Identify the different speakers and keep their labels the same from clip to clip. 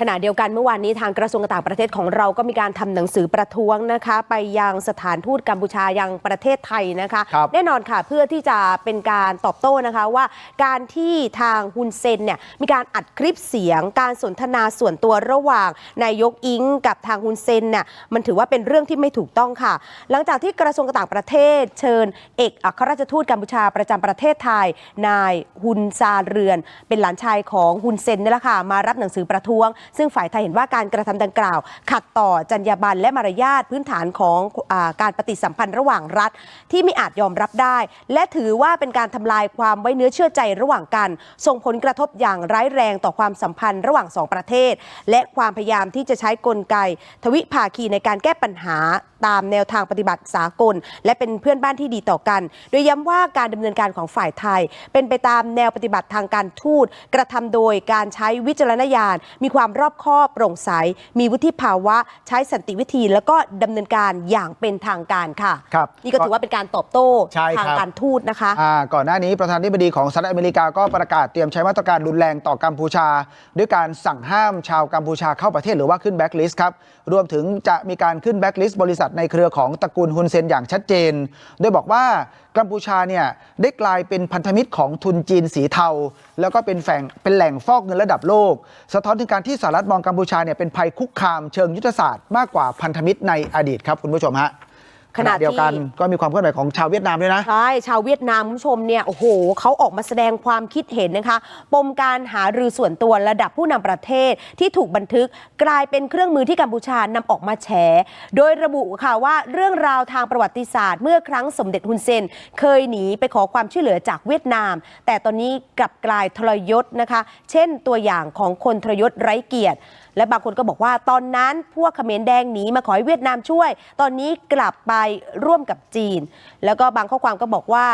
Speaker 1: ขณะเดียวกันเมื่อวานนี้ทางกระทรวงต่างประเทศของเราก็มีการทำหนังสือประท้วงนะคะ ไปยังสถานทูตกัมพูชายังประเทศไทยนะคะ
Speaker 2: ครับ
Speaker 1: แน่นอนค่ะเพื่อที่จะเป็นการตอบโต้นะคะว่า การที่ทางฮุนเซนเนี่ยมีการอัดคลิปเสียง การสนทนาส่วนตัวระหว่างนายกอิงกับทางฮุนเซนเนี่ยมันถือว่าเป็นเรื่องที่ไม่ถูกต้องค่ะ หลังจากที่กระทรวงต่างประเทศ เชิญ เอกอัครราชทูตกัมพูชาประจำประเทศไทย นายฮุนซาเรือน เป็นหลานชายของฮุนเซนนี่แหละค่ะมารับหนังสือประท้วงซึ่งฝ่ายไทยเห็นว่าการกระทำดังกล่าว ขัดต่อจรรยาบรรณและมารยาทพื้นฐานของอการปฏิสัมพันธ์ระหว่างรัฐ ที่ไม่อาจยอมรับได้ และถือว่าเป็นการทำลายความไว้เนื้อเชื่อใจระหว่างกัน ส่งผลกระทบอย่างร้ายแรงต่อความสัมพันธ์ระหว่างสองประเทศ และความพยายามที่จะใช้กลไก ทวิภาคีในการแก้ปัญหาตามแนวทางปฏิบัติสากล และเป็นเพื่อนบ้านที่ดีต่อกัน โดยย้ำว่าการดำเนินการของฝ่ายไทย เป็นไปตามแนวปฏิบัติทางการทูตกระทำโดยการใช้วิจารณญาณมีความรอบคอบโปร่งใส มีวุฒิภาวะ ใช้สันติวิธี แล้วก็ดำเนินการอย่างเป็นทางการค่ะ
Speaker 2: ครับ
Speaker 1: นี่ก็ถือว่าเป็นการตอบโต้
Speaker 2: ใช่ครับ
Speaker 1: ทางการทูตนะคะ
Speaker 2: อ่าก่อนหน้านี้ประธานาธิบดีของสหรัฐอเมริกาก็ประกาศเตรียมใช้มาตรการรุนแรงต่อกัมพูชา ด้วยการสั่งห้ามชาวกัมพูชาเข้าประเทศหรือว่าขึ้นแบ็กลิสต์ครับรวมถึงจะมีการขึ้นแบ็กลิสต์บริษัทในเครือของตระกูลฮุนเซนอย่างชัดเจน โดยบอกว่ากัมพูชาเนี่ยได้กลายเป็นพันธมิตรของทุนจีนสีเทา แล้วก็เป็นแฝงเป็นแหล่งฟอกเงินระดับโลก สะท้อนถึงการที่สหรัฐมองกัมพูชาเนี่ยเป็นภัยคุกคามเชิงยุทธศาสตร์มากกว่าพันธมิตรในอดีตครับคุณผู้ชมฮะ
Speaker 1: ขณะที่
Speaker 2: เดียวกันก็มีความเคลื่อนไหวของชาวเวียดนามด้วยนะ
Speaker 1: ใช่ ชาวเวียดนามคุณผู้ชมเนี่ย โอ้โห เขาออกมาแสดงความคิดเห็นนะคะ ปมการหารือส่วนตัวระดับผู้นำประเทศที่ถูกบันทึกกลายเป็นเครื่องมือที่กัมพูชานำออกมาแฉ โดยระบุค่ะว่าเรื่องราวทางประวัติศาสตร์เมื่อครั้งสมเด็จฮุนเซน เคยหนีไปขอความช่วยเหลือจากเวียดนาม แต่ตอนนี้กลับกลายทรยศนะคะ เช่นตัวอย่างของคนทรยศไร้เกียรติและบางคนก็บอกว่าตอนนั้นพวกเขมรแดงหนีมาขอให้เวียดนามช่วย ตอนนี้กลับไปร่วมกับจีน แล้วก็บางข้อความก็บอกว่า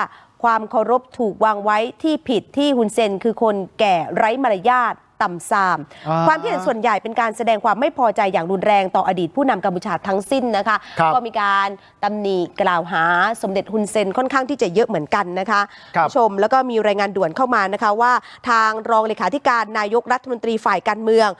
Speaker 1: ความเคารพถูกวางไว้ที่ผิดที่ฮุนเซนคือคนแก่ไร้มารยาท ต่ำซาม
Speaker 2: อ่า
Speaker 1: ความคิดเห็นส่วนใหญ่เป็นการแสดงความไม่พอใจอย่างรุนแรงต่ออดีตผู้นำกัมพูชาทั้งสิ้นนะคะ
Speaker 2: ครับ
Speaker 1: ก็มีการตำหนิกล่าวหาสมเด็จฮุนเซนค่อนข้างที่จะเยอะเหมือนกันนะคะ
Speaker 2: ครับ
Speaker 1: ณผู้ชมแล้วก็มีรายงานด่วนเข้ามานะคะว่า ทางรองเลขาธิการนายกรัฐมนตรีฝ่ายการเมือง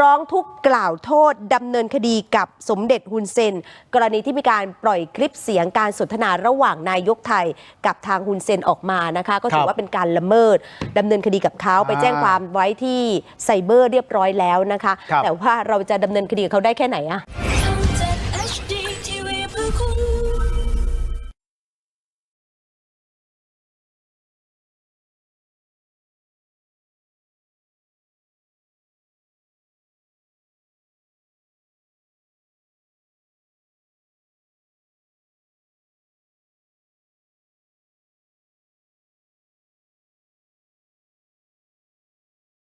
Speaker 1: ร้องทุกข์กล่าวโทษดำเนินคดีกับสมเด็จฮุนเซน กรณีที่มีการปล่อยคลิปเสียงการสนทนาระหว่างนายกไทย กับทางฮุนเซนออกมานะคะ ก็ถื
Speaker 2: ค
Speaker 1: อ
Speaker 2: รับ
Speaker 1: ว่าเป็นการละเมิดดำเนินคดีกับเขาไป
Speaker 2: อ่า
Speaker 1: แจ้งความไว้ที่ไซเบอร์เรียบร้อยแล้วนะคะ
Speaker 2: ครับ
Speaker 1: แต่ว่าเราจะดำเนินคดีกับเขาได้แค่ไหนอะ